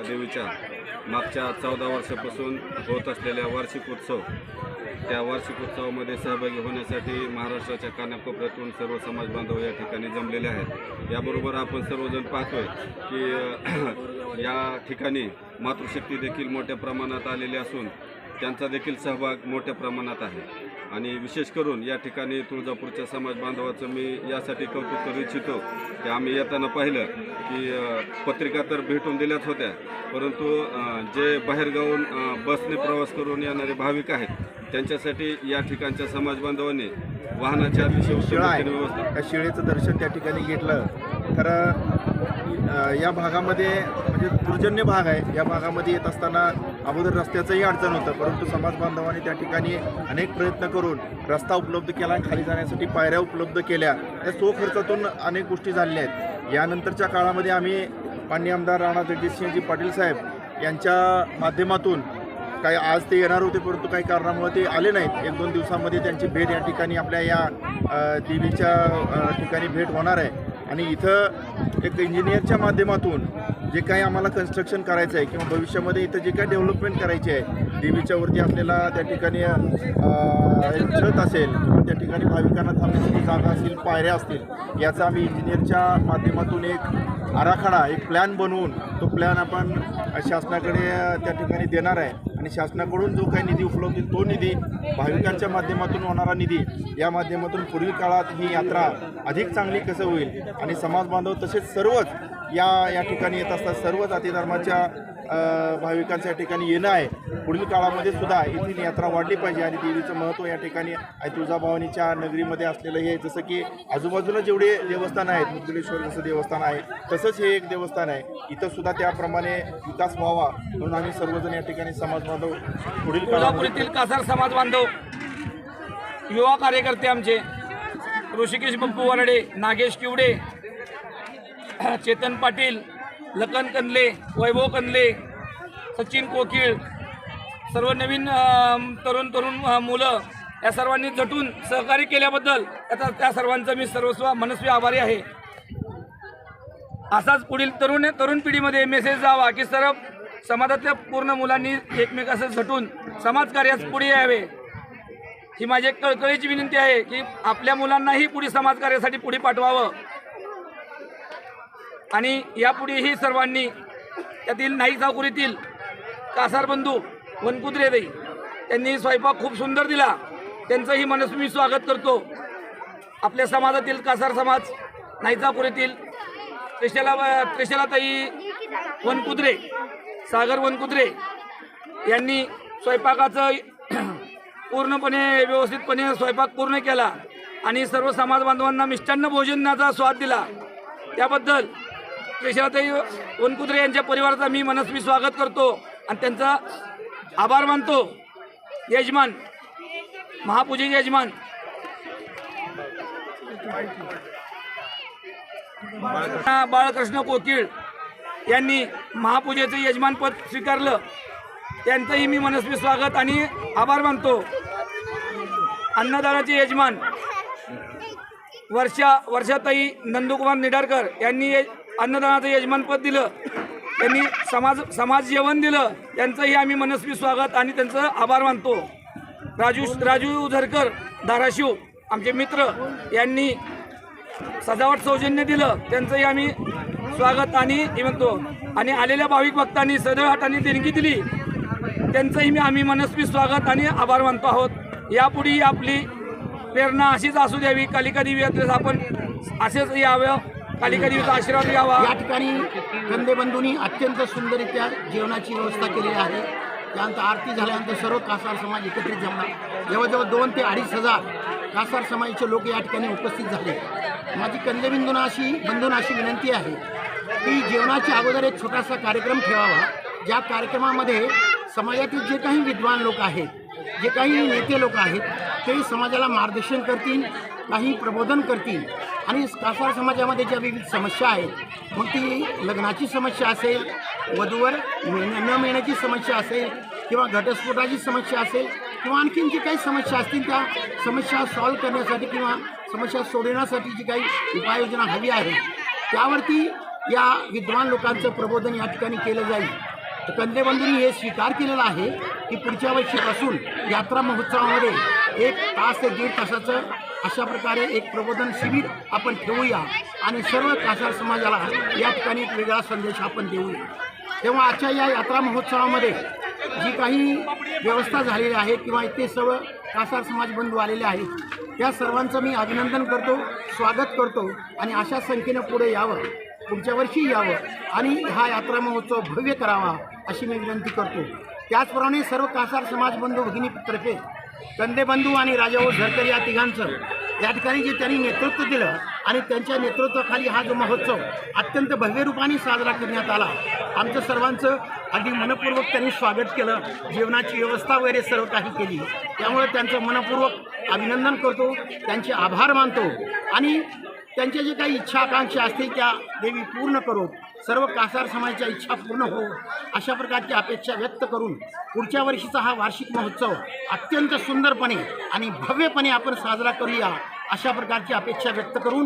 अंबिका देवीच्या मागच्या चौदा वर्षापासून होत असलेल्या वार्षिक उत्सव. त्या वार्षिक उत्सवामध्ये सहभागी होण्यासाठी महाराष्ट्राच्या कानाकोपऱ्यातून सर्व समाज बांधव या ठिकाणी जमलेले आहेत. याबरोबर आपण सर्वजण पाहतोय की या ठिकाणी मातृशक्ती देखील मोठ्या प्रमाणात आलेली असून त्यांचा देखील सहभाग मोठ्या प्रमाणात आहे. आणि विशेष करून या ठिकाणी तुळजापूरच्या समाज बांधवाचं मी यासाठी कौतुक करू इच्छितो की आम्ही येताना पाहिलं की पत्रिका तर भेटून दिल्याच होत्या परंतु जे बाहेरगावून बसने प्रवास करून येणारे भाविक आहेत त्यांच्यासाठी या ठिकाणच्या समाज बांधवांनी वाहनाची अतिशय शिळा आहे. व्यवस्था त्या शिळेचं दर्शन त्या ठिकाणी घेतलं. तर या भागामध्ये म्हणजे दुर्जन्य भाग आहे. या भागामध्ये येत असताना अगोदर रस्त्याचंही अडचण होतं. परंतु समाज बांधवांनी त्या ठिकाणी अनेक प्रयत्न करून रस्ता उपलब्ध केला आणि खाली जाण्यासाठी पायऱ्या उपलब्ध केल्या. या सो खर्चातून अनेक गोष्टी झालेल्या आहेत. यानंतरच्या काळामध्ये आम्ही मान्य आमदार राणा जगजितसिंहजी पाटील साहेब यांच्या माध्यमातून काही आज ते येणार होते परंतु काही कारणामुळे ते आले नाहीत. एक दोन दिवसामध्ये त्यांची भेट या ठिकाणी आपल्या या देवीच्या ठिकाणी भेट होणार आहे. आणि इथं एक इंजिनियरच्या माध्यमातून जे काही आम्हाला कन्स्ट्रक्शन करायचं आहे किंवा भविष्यामध्ये इथं जे काही डेव्हलपमेंट करायची आहे देवीच्या वरती आपल्याला त्या ठिकाणी एक छत असेल किंवा त्या ठिकाणी भाविकांना थांबण्यासाठी जागा असतील पायऱ्या असतील याचा आम्ही इंजिनियरच्या माध्यमातून एक आराखडा एक प्लॅन बनवून तो प्लॅन आपण शासनाकडे त्या ठिकाणी देणार आहे. आणि शासनाकडून जो काही निधी उपलब्ध होईल तो निधी भाविकांच्या माध्यमातून होणारा निधी या माध्यमातून पुढील काळात ही यात्रा अधिक चांगली कसं होईल? आणि समाज बांधव तसेच सर्वच या या ठिकाणी येत असतात. सर्व जाती धर्माच्या भाविकांच्या या ठिकाणी येणं आहे. पुढील काळामध्ये सुद्धा येथील यात्रा वाढली पाहिजे आणि देवीचं महत्त्व या ठिकाणी तुळजाभवानीच्या नगरीमध्ये असलेलं हे जसं की आजूबाजूला जेवढे देवस्थान आहेत मुद्गलेश्वर जसं देवस्थान आहे तसंच हे एक देवस्थान आहे. इथं सुद्धा त्याप्रमाणे विकास व्हावा म्हणून आम्ही सर्वजण या ठिकाणी समाज बांधव पुढील कोल्हापूर येथील कासार समाज बांधव युवा कार्यकर्ते आमचे ऋषिकेश बप्पू वरडे नागेश किवडे चेतन पाटील लखन कंदले वैभव कंदले सचिन कोकिळ सर्व नवीन तरुण तरुण मुलं या सर्वांनी झटून सहकार्य केल्याबद्दल त्याचा त्या सर्वांचं मी सर्वस्व मनस्वी आभारी आहे. असाच पुढील तरुण तरुण पिढीमध्ये मेसेज जावा की सर्व समाजातल्या पूर्ण मुलांनी एकमेकाचं झटून समाजकार्यास पुढे यावे. ही माझी एक कळकळीची विनंती आहे की आपल्या मुलांनाही पुढे समाजकार्यासाठी पुढे पाठवावं. आणि यापुढेही सर्वांनी त्यातील नाईक चाकुरीतील कासारबंधू वनकुत्रे त्यांनी स्वयंपाक खूप सुंदर दिला. त्यांचंही मनस्वी स्वागत करतो. आपल्या समाजातील कासार समाज नाईचापुरीतील त्रिशला त्रिशलाताई वनकुत्रे सागर वनकुत्रे यांनी स्वयंपाकाचं पूर्णपणे व्यवस्थितपणे स्वयंपाक पूर्ण केला आणि सर्व समाज बांधवांना मिष्टान्न भोजनाचा स्वाद दिला. त्याबद्दल त्रिशलाताई वनकुत्रे यांच्या परिवाराचा मी मनस्वी स्वागत करतो आणि त्यांचा आभार मानतो. यजमान महापूजेचे यजमान. बाळकृष्ण कोकिळ यांनी महापूजेचं यजमानपद स्वीकारलं. त्यांचंही मी मनस्वी स्वागत आणि आभार मानतो. अन्नदानाचे यजमान वर्षा वर्षाताई नंदकुमार निडारकर यांनी अन्नदानाचं यजमानपद दिलं. त्यांनी समाज समाज जेवण दिलं. त्यांचंही आम्ही मनस्वी स्वागत आणि त्यांचं आभार मानतो. राजू राजू झरकर धाराशिव आमचे मित्र यांनी सजावट सौजन्य दिलं. त्यांचंही आम्ही स्वागत आणि हे म्हणतो. आणि आलेल्या भाविक भक्तांनी सदैव हाताने देणगी दिली. त्यांचंही मी आम्ही मनस्वी स्वागत आणि आभार मानतो आहोत. यापुढे आपली प्रेरणा अशीच असू द्यावी. कालिका देवी यात्रेस आपण असेच यावं. कालिका देवीचा आशीर्वाद घ्यावा. या ठिकाणी कंदेबंधूंनी अत्यंत सुंदररित्या जेवणाची व्यवस्था केलेली आहे. त्यानंतर आरती झाल्यानंतर सर्व कासार समाज एकत्रित जमला जवळजवळ दोन ते अडीच हजार कासार समाजाचे लोक या ठिकाणी उपस्थित झाले. माझी कंदेबिंदूंना अशी बंधूंना अशी विनंती आहे की जेवणाच्या अगोदर एक छोटासा कार्यक्रम ठेवावा. ज्या कार्यक्रमामध्ये समाजातील जे काही विद्वान लोक आहेत जे काही नेते लोक आहेत ते समाजाला मार्गदर्शन करतील काही प्रबोधन करतील. आणि कासार समाजामध्ये ज्या विविध समस्या आहेत मग ती लग्नाची समस्या असेल वधूवर न मिळण्याची समस्या असेल किंवा घटस्फोटाची समस्या असेल किंवा आणखीन जी काही समस्या असतील त्या समस्या सॉल्व्ह करण्यासाठी किंवा समस्या सोडवण्यासाठी जी काही उपाययोजना हवी आहे त्यावरती या विद्वान लोकांचं प्रबोधन या ठिकाणी केलं जाईल. तर कंदेबंधूंनी हे स्वीकार केलेला आहे की पुढच्या वर्षीपासून यात्रा महोत्सवामध्ये एक तास ते दीड तासाचं अशा प्रकारे एक प्रबोधन शिबिर आपण ठेवूया आणि सर्व कासार समाजाला या ठिकाणी एक वेगळा संदेश आपण देऊया. तेव्हा आजच्या या यात्रा महोत्सवामध्ये जी काही व्यवस्था झालेली आहे किंवा इथे सर्व कासार समाज बंधू आलेले आहेत त्या सर्वांचं मी अभिनंदन करतो स्वागत करतो आणि अशा संख्येनं पुढे यावं पुढच्या वर्षी यावं आणि हा यात्रा महोत्सव भव्य करावा अशी मी विनंती करतो. त्याचप्रमाणे सर्व कासार समाज बंधू भगिनीतर्फे कंदेबंधू आणि राजाभाऊ झरकर या तिघांचं या ठिकाणी जे त्यांनी नेतृत्व दिलं आणि त्यांच्या नेतृत्वाखाली हा जो महोत्सव अत्यंत भव्य रूपाने साजरा करण्यात आला. आमचं सर्वांचं अगदी मनपूर्वक त्यांनी स्वागत केलं. जेवणाची व्यवस्था वगैरे सर्व काही केली. त्यामुळे त्यांचं मनपूर्वक अभिनंदन करतो. त्यांचे आभार मानतो. आणि त्यांच्या जे काही इच्छा आकांक्षा असतील त्या देवी पूर्ण करून सर्व कासार समाजाच्या इच्छा पूर्ण हो अशा प्रकारची अपेक्षा व्यक्त करून पुढच्या वर्षीचा हा वार्षिक महोत्सव अत्यंत सुंदरपणे आणि भव्यपणे आपण साजरा करूया अशा प्रकारची अपेक्षा व्यक्त करून